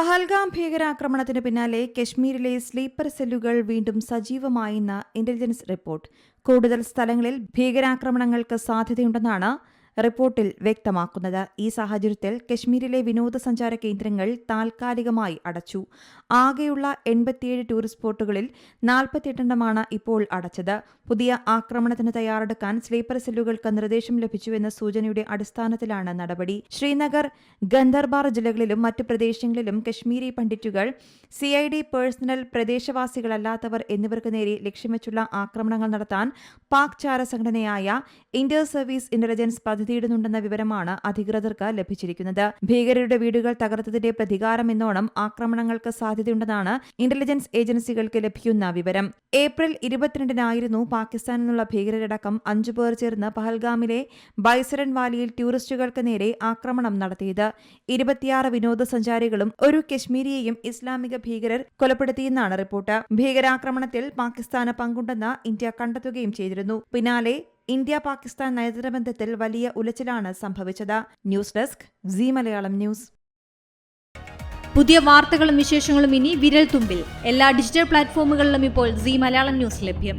പഹൽഗാം ഭീകരാക്രമണത്തിന് പിന്നാലെ കശ്മീരിലെ സ്ലീപ്പർ സെല്ലുകൾ വീണ്ടും സജീവമായെന്ന ഇന്റലിജൻസ് റിപ്പോർട്ട് കൂടുതൽ സ്ഥലങ്ങളിൽ ഭീകരാക്രമണങ്ങൾക്ക് സാധ്യതയുണ്ടെന്നാണ് റിപ്പോർട്ടിൽ വ്യക്തമാക്കുന്നത്. ഈ സാഹചര്യത്തിൽ കശ്മീരിലെ വിനോദസഞ്ചാര കേന്ദ്രങ്ങൾ താൽക്കാലികമായി അടച്ചു. ആകെയുള്ള എൺപത്തിയേഴ് ടൂറിസ്റ്റ് സ്പോട്ടുകളിൽ നാൽപ്പത്തിയെട്ടെണ്ണമാണ് ഇപ്പോൾ അടച്ചത്. പുതിയ ആക്രമണത്തിന് തയ്യാറെടുക്കാൻ സ്ലീപ്പർ സെല്ലുകൾക്ക് നിർദ്ദേശം ലഭിച്ചുവെന്ന സൂചനയുടെ അടിസ്ഥാനത്തിലാണ് നടപടി. ശ്രീനഗർ ഗന്ധർബാർ ജില്ലകളിലും മറ്റ് പ്രദേശങ്ങളിലും കശ്മീരി പണ്ഡിറ്റുകൾ സി ഐ ഡി പേഴ്സണൽ പ്രദേശവാസികളല്ലാത്തവർ എന്നിവർക്ക് നേരെ ലക്ഷ്യം വെച്ചുള്ള ആക്രമണങ്ങൾ നടത്താൻ പാക് ചാര സംഘടനയായ ഇന്റർ സർവീസ് ഇന്റലിജൻസ് പദ്ധതിയിടുന്നുണ്ടെന്ന വിവരമാണ് അധികൃതർക്ക് ലഭിച്ചിരിക്കുന്നത്. ഭീകരരുടെ വീടുകൾ തകർത്തതിന്റെ പ്രതികാരം എന്നോണം ആക്രമണങ്ങൾക്ക് സാധ്യതയുണ്ടെന്നാണ് ഇന്റലിജൻസ് ഏജൻസികൾക്ക് ലഭിക്കുന്ന വിവരം. ഏപ്രിൽ ഇരുപത്തിരണ്ടിനായിരുന്നു പാകിസ്ഥാനിൽ നിന്നുള്ള ഭീകരരടക്കം അഞ്ചു പേർ ചേർന്ന് പഹൽഗാമിലെ ബൈസരൻ വാലിയിൽ ടൂറിസ്റ്റുകൾക്ക് നേരെ ആക്രമണം നടത്തിയത്. ഇരുപത്തിയാറ് വിനോദസഞ്ചാരികളും ഒരു കശ്മീരിയെയും ഇസ്ലാമിക ഭീകരർ കൊലപ്പെടുത്തിയെന്നാണ് റിപ്പോർട്ട്. ഭീകരാക്രമണത്തിൽ പാകിസ്ഥാന് പങ്കുണ്ടെന്ന് ഇന്ത്യ കണ്ടെത്തുകയും ചെയ്തിരുന്നു. പിന്നാലെ ഇന്ത്യ പാകിസ്ഥാൻ നയതന്ത്ര ബന്ധത്തിൽ വലിയ ഉലച്ചിലാണ് സംഭവിച്ചത്. News desk C Malayalam news. പുതിയ വാർത്തകളും വിശേഷങ്ങളും ഇനി വിരൽ തുമ്പിൽ എല്ലാ ഡിജിറ്റൽ പ്ലാറ്റ്ഫോമുകളിലും ഇപ്പോൾ സി മലയാളം ന്യൂസ് ലഭ്യം.